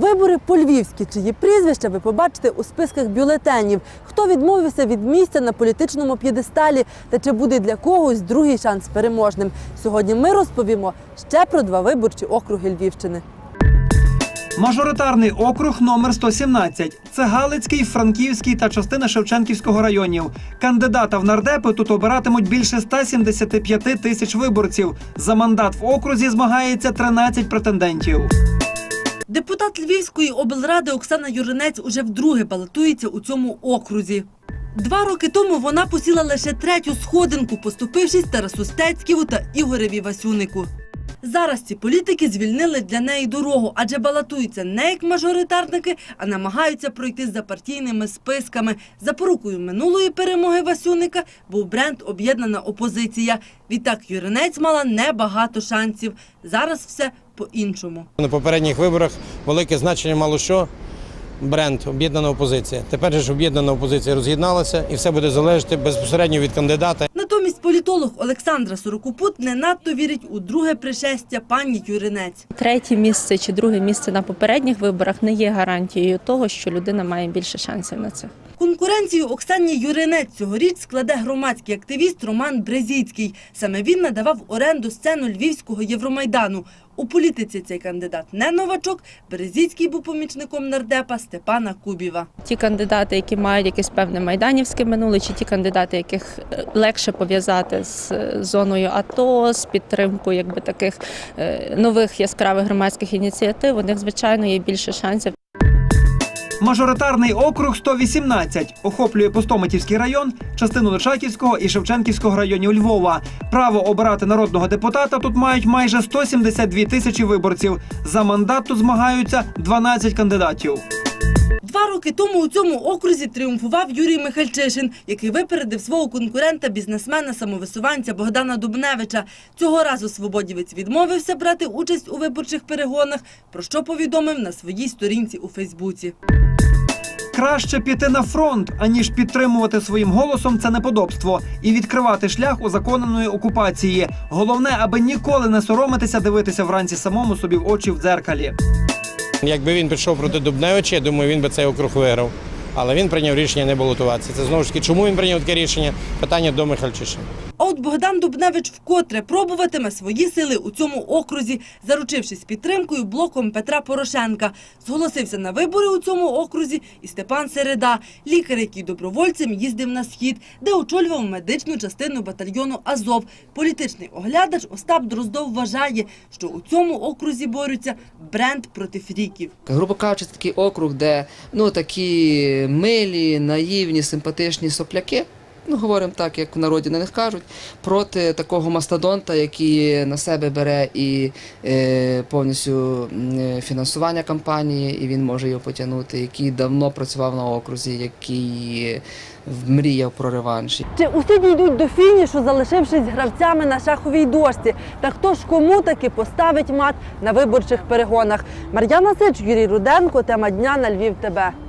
Вибори по-львівськи, чиї прізвища ви побачите у списках бюлетенів. Хто відмовився від місця на політичному п'єдесталі та чи буде для когось другий шанс переможним? Сьогодні ми розповімо ще про два виборчі округи Львівщини. Мажоритарний округ номер 117. Це Галицький, Франківський та частина Шевченківського районів. Кандидата в нардепи тут обиратимуть більше 175 тисяч виборців. За мандат в окрузі змагається 13 претендентів. Депутат Львівської облради Оксана Юринець уже вдруге балотується у цьому окрузі. Два роки тому вона посіла лише третю сходинку, поступившись Тарасу Стецьківу та Ігореві Васюнику. Зараз ці політики звільнили для неї дорогу, адже балотуються не як мажоритарники, а намагаються пройти за партійними списками. Запорукою минулої перемоги Васюника був бренд Об'єднана опозиція. Відтак Юринець мала небагато шансів. Зараз все по-іншому. На попередніх виборах велике значення мало що бренд об'єднана опозиція. Тепер ж об'єднана опозиція роз'єдналася і все буде залежати безпосередньо від кандидата. Натомість політолог Олександра Сорокопут не надто вірить у друге пришестя пані Юринець. Третє місце чи друге місце на попередніх виборах не є гарантією того, що людина має більше шансів на це. Конкуренцію Оксані Юринець цьогоріч складе громадський активіст Роман Брезіцький. Саме він надавав оренду сцену Львівського Євромайдану. У політиці цей кандидат не новачок. Березіцький був помічником нардепа Степана Кубіва. Ті кандидати, які мають якесь певне майданівське минуле, чи ті кандидати, яких е, легше пов'язати з е, зоною АТО, з підтримкою якби таких е, нових яскравих громадських ініціатив, у них звичайно є більше шансів. Мажоритарний округ 118 охоплює Пустомитівський район, частину Личаківського і Шевченківського районів Львова. Право обирати народного депутата тут мають майже 172 тисячі виборців. За мандат тут змагаються 12 кандидатів. Два роки тому у цьому окрузі тріумфував Юрій Михальчишин, який випередив свого конкурента, бізнесмена самовисуванця Богдана Дубневича. Цього разу свободівець відмовився брати участь у виборчих перегонах, про що повідомив на своїй сторінці у Фейсбуці. Краще піти на фронт, аніж підтримувати своїм голосом це неподобство і відкривати шлях узаконеної окупації. Головне, аби ніколи не соромитися дивитися вранці самому собі в очі в дзеркалі. Якби він пішов проти Дубневича, я думаю, він би цей округ виграв. Але він прийняв рішення не балотуватися. Це знову ж таки, чому він прийняв таке рішення? Питання до Михальчишина. А от Богдан Дубневич вкотре пробуватиме свої сили у цьому окрузі, заручившись підтримкою блоком Петра Порошенка. Зголосився на вибори у цьому окрузі і Степан Середа, лікар, який добровольцем їздив на схід, де очолював медичну частину батальйону Азов. Політичний оглядач Остап Дроздов вважає, що у цьому окрузі борються бренд проти фріків. Грубо кажучи, такий округ, де ну такі милі, наївні, симпатичні сопляки. Ну, говоримо так, як в народі на них кажуть, проти такого мастодонта, який на себе бере і е, повністю е, фінансування кампанії, і він може його потягнути, який давно працював на окрузі, який мріяв про реванш. Чи усі дійдуть до фінішу, залишившись гравцями на шаховій дошці? Та хто ж кому таки поставить мат на виборчих перегонах? Мар'яна Сич, Юрій Руденко, тема дня на Львів. ТБ.